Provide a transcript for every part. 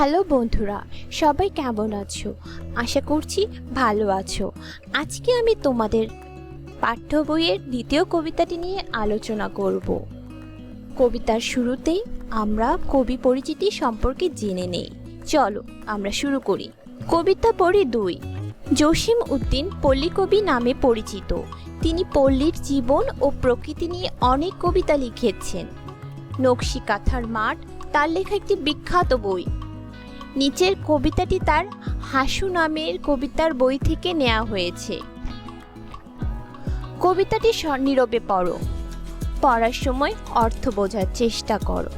Hello বন্ধুরা, সবাই কেমন আছো? আশা করছি ভালো আছো। আজকে আমি তোমাদের পাঠ্য বইয়ের দ্বিতীয় কবিতাটি নিয়ে আলোচনা করব। কবিতার শুরুতেই আমরা কবি পরিচিতি সম্পর্কে জেনে নেই। চলো আমরা শুরু করি। কবিতা পড়ি দুই। জসিম উদ্দিন পল্লী কবি নামে পরিচিত। তিনি পল্লীর জীবন ও প্রকৃতি নিয়ে অনেক কবিতা লিখেছেন। নকশি কাঁথার মাঠ, তার লেখা একটি বিখ্যাত বই। নিচের কবিতাটি তার হাসু নামের কবিতার বই থেকে নেওয়া হয়েছে। কবিতাটি নীরবে পড়ো। পড়ার সময় অর্থ বোঝার চেষ্টা করো।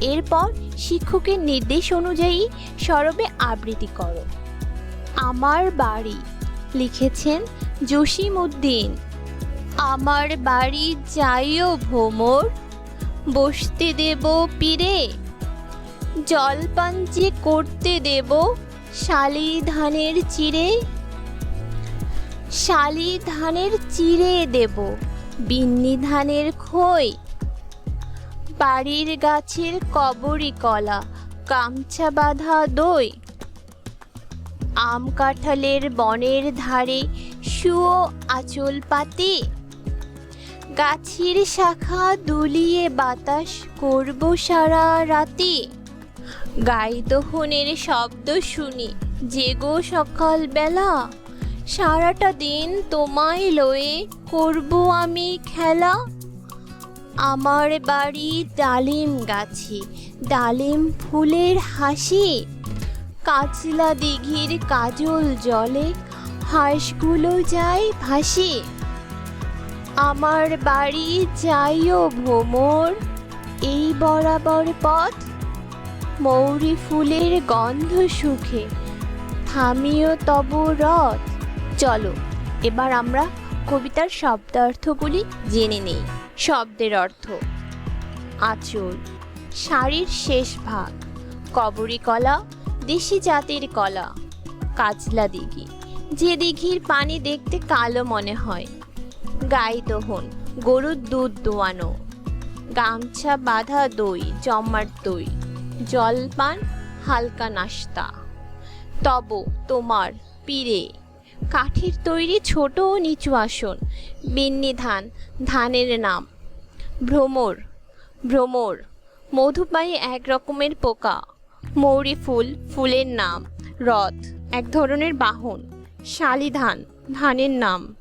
এরপর শিক্ষকের নির্দেশ অনুযায়ী সরবে আবৃত্তি করো। আমার বাড়ি লিখেছেন জসিম উদ্দিন আমার বাড়ি যাইও ভ্রমর বসতে দেব পীরে। জলপান যে করতে দেব, শালি ধানের চিড়ে, শালি ধানের চিড়ে দেব, বিন্নি ধানের খই, বাড়ির গাছের কবরি কলা, গামছা বাঁধা দই, আম কাঁঠালের বনের ধারে শুয়ো আঁচল পাতে, গাছের শাখা দুলিয়ে বাতাস করব সারা রাতে। গাই দোহনের শব্দ শুনি। জেগো সকাল বেলা সারাটা দিন তোমায় লয়ে করব আমি খেলা। আমার বাড়ি ডালিম গাছে, ডালিম ফুলের হাসি। কাচলা দিঘির কাজল জলে, হাঁসগুলো যায় ভাসি। আমার বাড়ি যাইও ভ্রমর, এই বরাবর পথ মৌরি ফুলের গন্ধ সুখে। থামিও তব রথ। চলো, এবার আমরা কবিতার শব্দার্থগুলি জেনে নেই। শব্দের অর্থ, আঁচল, শাড়ির শেষ ভাগ, কবরী কলা, দেশি জাতের কলা, কাজলা দিঘি। যে দিঘির পানি দেখতে কালো মনে হয়। গাই দোহন, গরুর দুধ দোয়ানো। গামছা বাঁধা দই জমাট দই। জলপান, হালকা নাস্তা। তব তোমার পীরে, কাঠের তৈরি ছোট ও নিচু আসন, বিন্নি ধান, ধানের নাম। ভ্রমর ভ্রমর, মধুপায়ী এক রকমের পোকা, মৌরি ফুল, ফুলের নাম, রথ, এক ধরনের বাহন, শালি ধান, ধানের নাম।